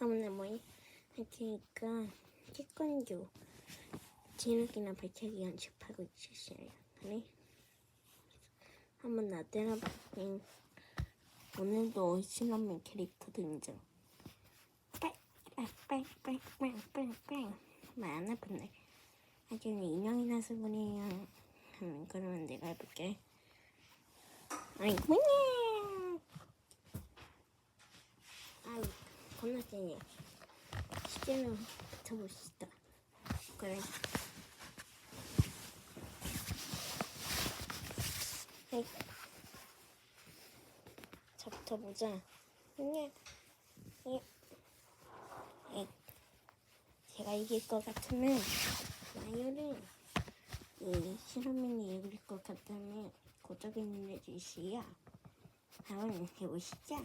아무나 뭐니? 그러니까 태권도 진욱이나 발차기 연습하고 있었어요. 그래? 한번 나대나봐. 응. 오늘도 신혼민 캐릭터 등장. 빵빵빵빵빵빵 말안 아픈데. 나중에 인형이 나서 그래요. 음, 그러면 내가 해볼게. 아이고! 아이, 겁나 세네. 시제는 붙어봅시다. 그래. 에이. 자, 붙어보자. 뭐냐? 예. 에이. 제가 이길 것 같으면 나열은 이 실험인이 이길 것 같다면 고작 있는 짓이야. 한번 해보시죠.